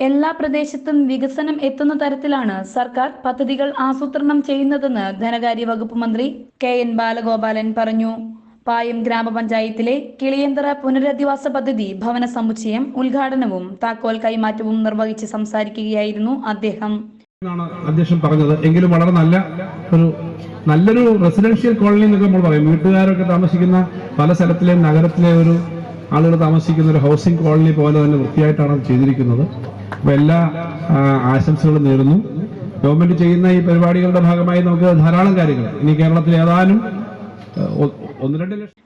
എല്ലാ പ്രദേശത്തും വികസനം എത്തുന്ന തരത്തിലാണ് സർക്കാർ പദ്ധതികൾ ആസൂത്രണം ചെയ്യുന്നതെന്ന് ധനകാര്യ വകുപ്പ് മന്ത്രി കെ എൻ ബാലഗോപാലൻ പറഞ്ഞു. പായം ഗ്രാമപഞ്ചായത്തിലെ കിളിയന്തറ പുനരധിവാസ പദ്ധതി ഭവന സമുച്ചയം ഉദ്ഘാടനവും താക്കോൽ കൈമാറ്റവും നിർവഹിച്ച് സംസാരിക്കുകയായിരുന്നു അദ്ദേഹം. അധ്യക്ഷൻ പറഞ്ഞത്. എങ്കിലും വളരെ നല്ല ഒരു നല്ലൊരു റെസിഡൻഷ്യൽ കോളനി എന്നൊക്കെ നമ്മൾ പറയും. വീട്ടുകാരൊക്കെ താമസിക്കുന്ന പല സ്ഥലത്തിലെ നഗരത്തിലെ ഒരു ആളുകൾ താമസിക്കുന്ന ഒരു ഹൗസിംഗ് കോളനി പോലെ തന്നെ വൃത്തിയായിട്ടാണ് അത് ചെയ്തിരിക്കുന്നത്. അപ്പോൾ എല്ലാ ആശംസകളും നേരുന്നു. ഗവൺമെന്റ് ചെയ്യുന്ന ഈ പരിപാടികളുടെ ഭാഗമായി നമുക്ക് ധാരാളം കാര്യങ്ങൾ. ഇനി കേരളത്തിൽ ഏതാനും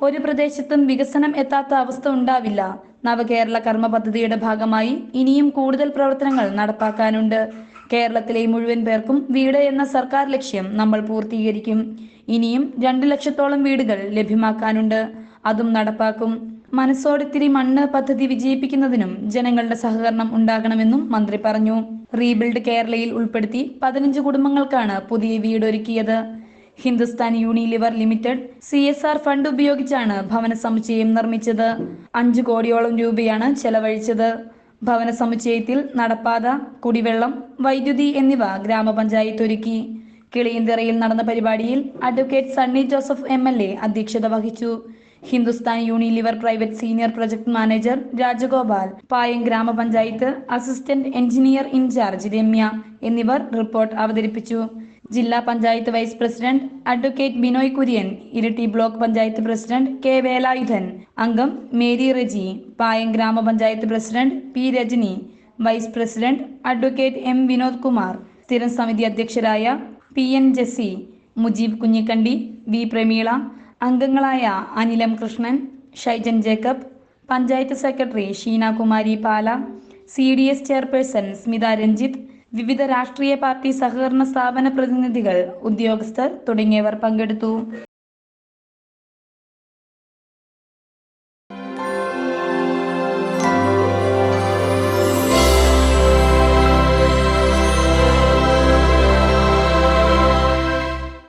ഒരു പ്രദേശത്തും വികസനം എത്താത്ത അവസ്ഥ ഉണ്ടാവില്ല. നവകേരള കർമ്മ പദ്ധതിയുടെ ഭാഗമായി ഇനിയും കൂടുതൽ പ്രവർത്തനങ്ങൾ നടപ്പാക്കാനുണ്ട്. കേരളത്തിലെ മുഴുവൻ പേർക്കും വീട് എന്ന സർക്കാർ ലക്ഷ്യം നമ്മൾ പൂർത്തീകരിക്കും. ഇനിയും രണ്ടു ലക്ഷത്തോളം വീടുകൾ ലഭ്യമാക്കാനുണ്ട്. അതും നടപ്പാക്കും. മനസ്സോടിത്തിരി മണ്ണ് പദ്ധതി വിജയിപ്പിക്കുന്നതിനും ജനങ്ങളുടെ സഹകരണം ഉണ്ടാകണമെന്നും മന്ത്രി പറഞ്ഞു. റീബിൽഡ് കേരളയിൽ ഉൾപ്പെടുത്തി പതിനഞ്ച് കുടുംബങ്ങൾക്കാണ് പുതിയ വീടൊരുക്കിയത്. Hindustan Unilever limited C S R fund ഉപയോഗിച്ചാണ് ഭവന സമുച്ചയം നിർമ്മിച്ചത്. അഞ്ചു കോടിയോളം രൂപയാണ് ചെലവഴിച്ചത്. ഭവന സമുച്ചയത്തിൽ നടപ്പാത കുടിവെള്ളം വൈദ്യുതി എന്നിവ ഗ്രാമപഞ്ചായത്ത് ഒരുക്കി. കിളിയന്തിറയിൽ നടന്ന പരിപാടിയിൽ അഡ്വക്കേറ്റ് സണ്ണി ജോസഫ് എം അധ്യക്ഷത വഹിച്ചു. Hindustan Unilever private senior project manager Rajagopal Payam ഗ്രാമപഞ്ചായത്ത് assistant engineer in charge Ramya എന്നിവർ റിപ്പോർട്ട് അവതരിപ്പിച്ചു. ജില്ലാ panchayat vice president advocate Binoy Kurian Iritty block panchayat president K Velayudhan അംഗം മേരി റെജി പായം ഗ്രാമപഞ്ചായത്ത് president P Rajani vice president advocate M Vinod Kumar സ്ഥിരം സമിതി അധ്യക്ഷരായ P N Jessy Mujeeb Kunhikandi V Prameela അംഗങ്ങളായ Anilam Krishnan Shaijan Jacob panchayat secretary Sheena Kumari Pala C D S chairperson Smitha Ranjith വിവിധ രാഷ്ട്രീയ party സഹകരണ സ്ഥാപന പ്രതിനിധികൾ ഉദ്യോഗസ്ഥർ തുടങ്ങിയവർ പങ്കെടുത്തു.